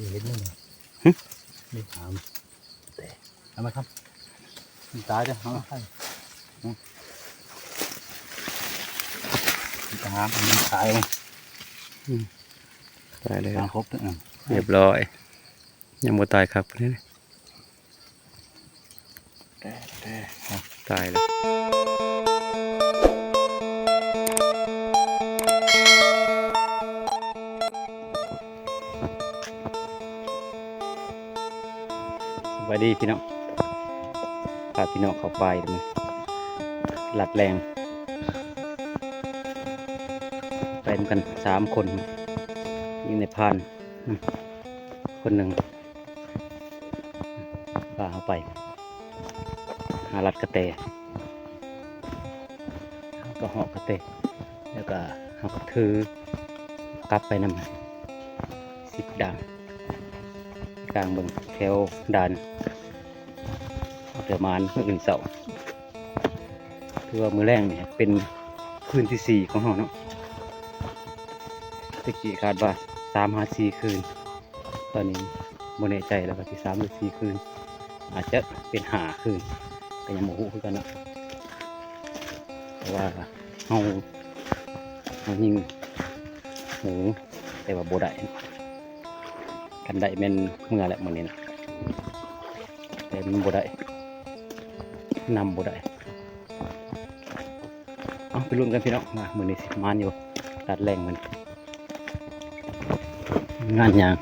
ดีเห็นไหมเนี่ยหึนี่หามแต่เอามาครับตายจ้ะเอาให้ตามมันตายเลยตายเลยตามครบแล้วอะเรียบร้อย ยังบ่ตายครับนี่แต่แต่ตายแล้ว สวัสดีพี่น้องพาพี่น้องเข้าไปมันหลัดแรง ไปนกันสามคนยิงในพาน คนหนึ่งพาเข้าไป หาลัดกระเตเขาก็หอกกระเตแล้วก็เขาก็ถือกลับไปนำสิบด่าง กลางเบิงแถวด่านประมาณเมื่ออื่นเสาร์คือว่ามือแรงเนี่ยเป็นคืนที่สี่ของเราเนาะตะกี้คาดว่าสามหาสี่คืน ตอนนี้โมแน่ใจแล้วก็ที่สามหรือสี่คืน อาจจะเป็นหาคืนก็ยังโมโหคือกันเนาะเพราะว่าเฮาเฮายิงหมูแต่ว่าโบได้ กันได้แม่นเมื่อแหละมื้อนี้นะแต่มันบได้นำโบได้เอาไปลุ้นกันพี่น้องมามื้อนี้สิมานอยู่ตัดแรงมันงานยาง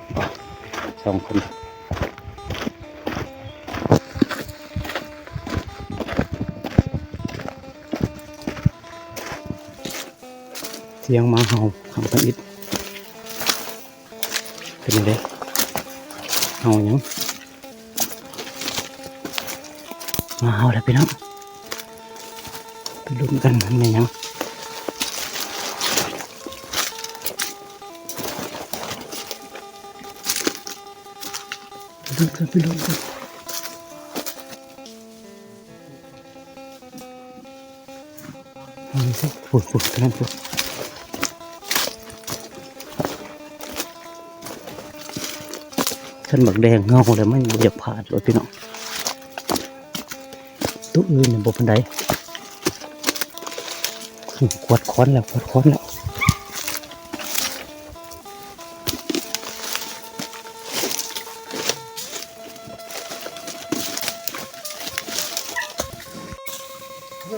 สองคนเสียงมาเห่าเห่ากันอิดเป็นยังไง เห่าหยังมาเห่าแล้วพี่น้องไปลุ้นกันมันเป็นหยังไปลุ้นกันไปลุ้นกันเอาดูสิฝุ่นฝุ่นกำลังฝุ่น ขันหมักแดงเงาเลยมันบ่อยากผ่านเลยพี่น้องตัวอื่นเนี่ยบปันไดกวดค้อนแล้วกวดค้อนแล้ว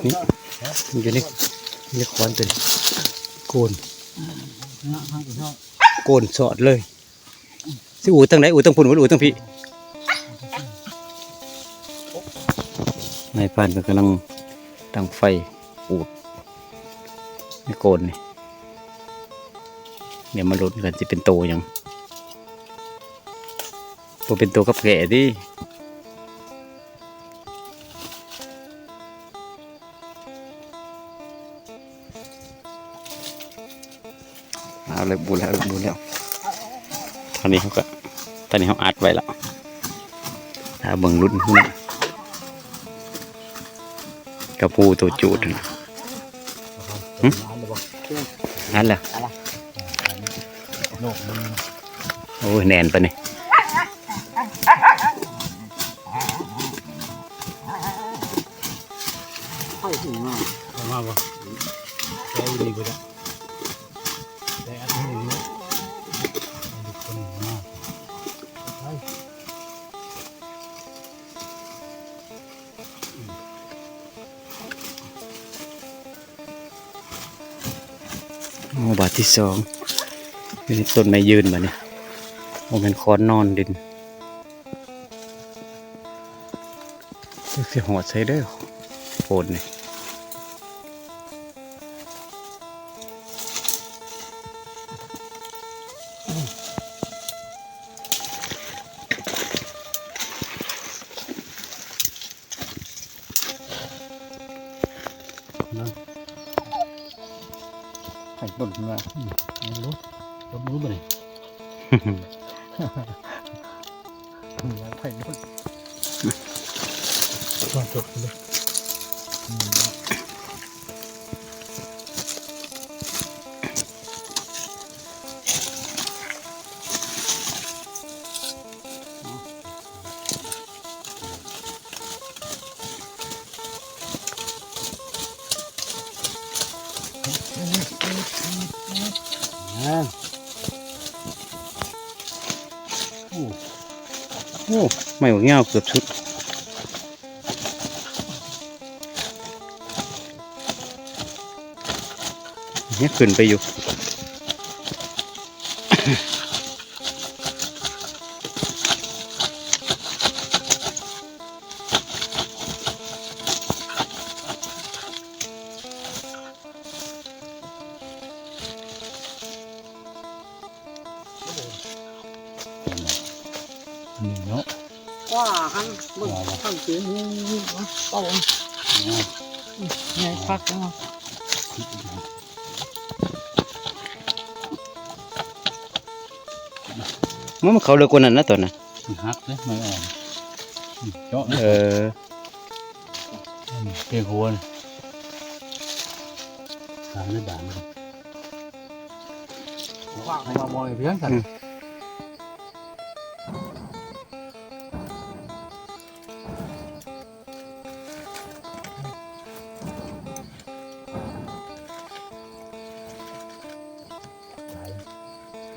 นี่มันอยู่นี่นี่ค้อนเป็นโกนนะให้คุณพ่อโกนสอดเลย สิอูตั้งไหนอูตั้งพุ่นอูตั้งพี่นายพรานก็กำลังตั้งไฟอูดในโกนนี่เดี๋ยวมาลุ้นกันจะเป็นโตยังตัวเป็นโตกับแก่ดิเอาเลยบูแล้วบูแล้ว ตอนนี้เขาก็ ตอนนี้เขาอัดไว้แล้วถ้าเบิ่งรุ่นหุ้นกระปูตัวจูดนะนั่นแหละโอ้ยแนนไปนี่เข้าถึงมากเอามาบ่แกอยู่ดีไปแล้วาทที่สองนี่ต้นไม้ยืนมาเนี่ยโอเป็นคอนนอนดินเสียหอดใส่เด้อโปนนี่ ไข่ต้นมาไม่รู้ต้นรู้ไปไหนไข่ต้นต้นจบ โอ้โอ้ไม่หัวเงียวเกือบชุดเนี่ยขึ้นไปอยู่ นมึงข้าเสียงงูงูเนาะโตไงพักเนาะมันเขาเลือกกว่านั้นนะตอนนั้นมันหักเลยไม่อ่อนเจาะเออเกลียวหัวนี่ทางได้ด่างเลยว่าให้มาบ่อยเพียงกัน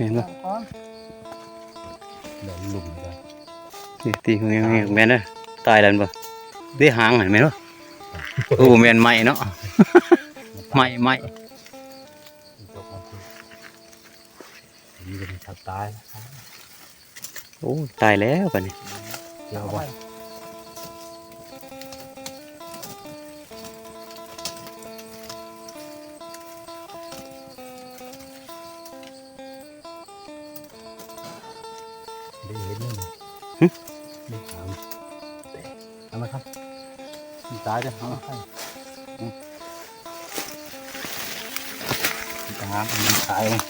ห็นปะก่อนเดี๋ยวหลุมเลยนี่ตีของยังไงแม่นเด้อตายแล้วปะได้หางเห็นไหมเนาะโอ้แม่นไหมเนาะไหมไหมตกมาทีนี่เป็นสัตว์ตายโอ้ตายแล้วปะนี่เดี๋ยวเอาบ่ เห็นเลยได้ถามเอามาครับมันตายจะเอามาให้อืมมันตายมันตายเลย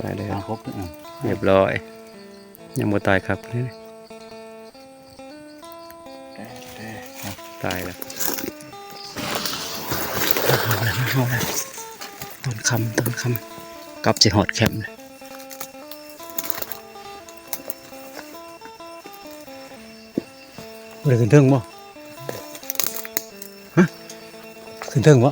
ตายแล้วตายครบอะเรียบร้อย ยังบ่ตายครับนี่ตายแล้วเอาแล้วเอาแล้วต้นคำต้นคำกลับสิหอดแคมป์ เลยบ่ได้ขึ้นเทิงบ่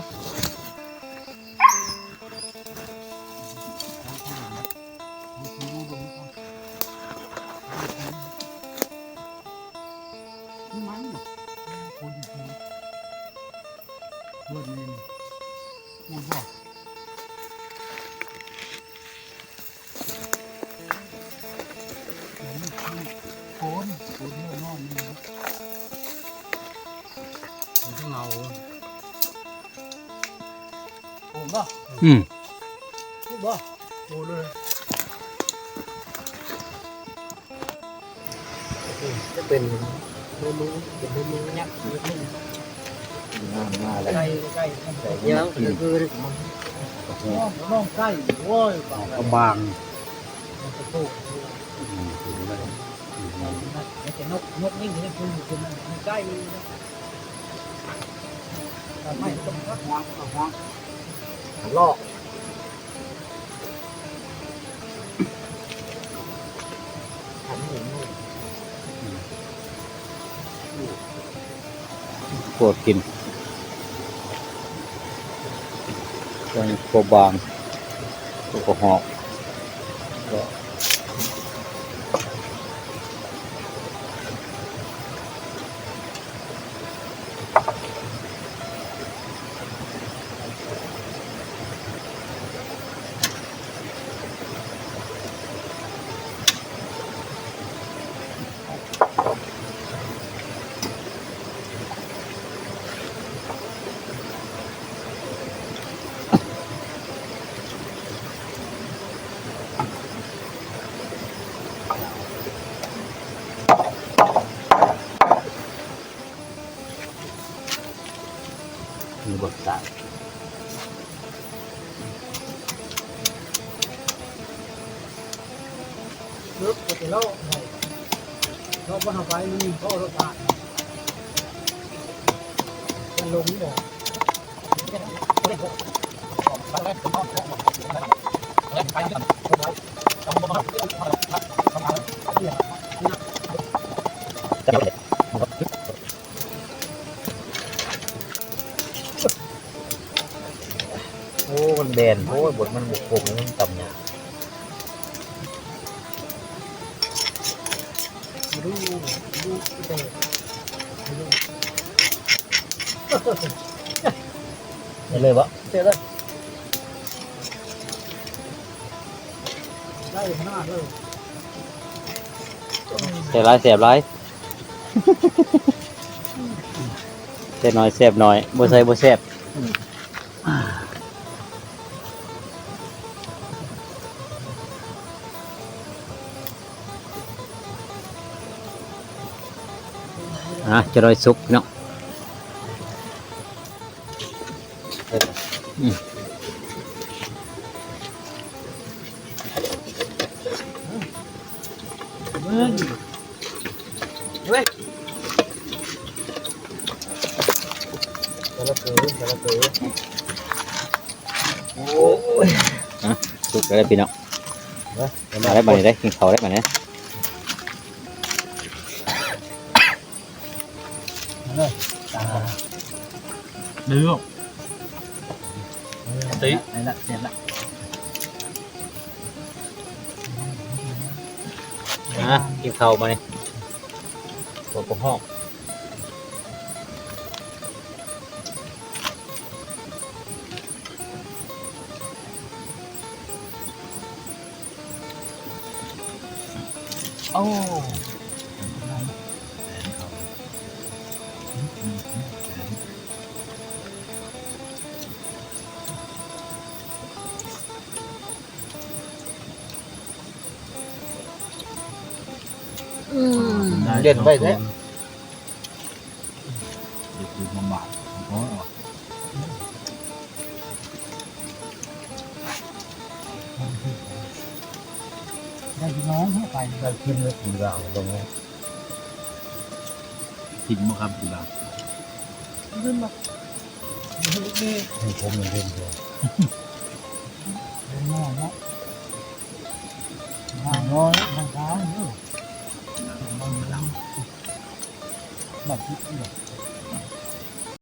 อืมโคนบ่โคนเลยจะเป็นเมนูเป็นเมนูยักษ์เมนูมาแล้วไก่ไก่เยอะคือน้องน้องไก่โว้ยป่าก็บางตะโกนไม่ใช่นกนกนี่นี่คือคือมันไก่แต่ไม่ต้องรักหวังหวัง ลอกขันห้หนูปวดกินตัวนี้ตัวบางตัวกหอกานไปมันก็รถผ่านมันลงบ่โอ้มันแดนโอ้ยบทมันบุกโป่งมันต่ ดูเด็กนี่เลยวะเสร็จแล้ว อยแสบน้อยบ่ใส่บ่แสบอะจะรอยสุกเนาะมึงกระเกยกระเกยสุกแล้วพี่น้องนะมาได้บัดนี้ได้กินข้าวได้บัดนี้ดื้อตีนี่ละเสร็จละอะกินข้าวมา เด่นไปแท้เด็กอยู่ลำบากเพราะได้น้องเข้าไปเรากินเลยกินเราตรงนี้กินมั้งครับคุณเราขึ้นมาลูกนี่ให้ผมมันเล่นเดียวเป็นน้อยเนาะทางน้อย ทา